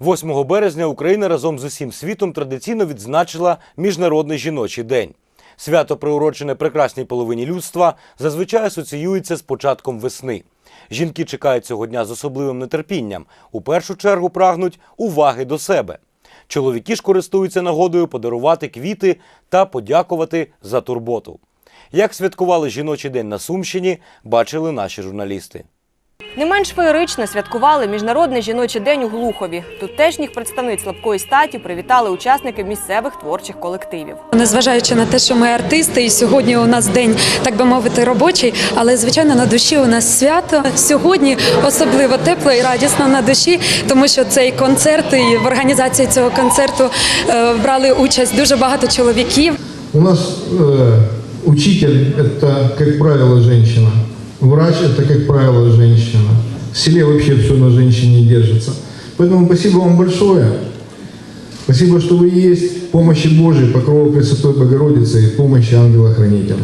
8 березня Україна разом з усім світом традиційно відзначила Міжнародний жіночий день. Свято, приурочене прекрасній половині людства, зазвичай асоціюється з початком весни. Жінки чекають цього дня з особливим нетерпінням. У першу чергу прагнуть уваги до себе. Чоловіки ж користуються нагодою подарувати квіти та подякувати за турботу. Як святкували жіночий день на Сумщині, бачили наші журналісти. Не менш феєрично святкували Міжнародний жіночий день у Глухові. Тутешніх представниць слабкої статі привітали учасники місцевих творчих колективів. Незважаючи на те, що ми артисти, і сьогодні у нас день, так би мовити, робочий, але звичайно на душі у нас свято. Сьогодні особливо тепло і радісно на душі, тому що цей концерт і в організації цього концерту е, брали участь дуже багато чоловіків. У нас э, учитель – это, как правило, женщина. Врач – это, как правило, женщина. В селе вообще все на женщине держится. Поэтому спасибо вам большое. Спасибо, что вы есть. Помощи Божией, покрова Пресвятой Богородицы и помощи ангела-хранителя.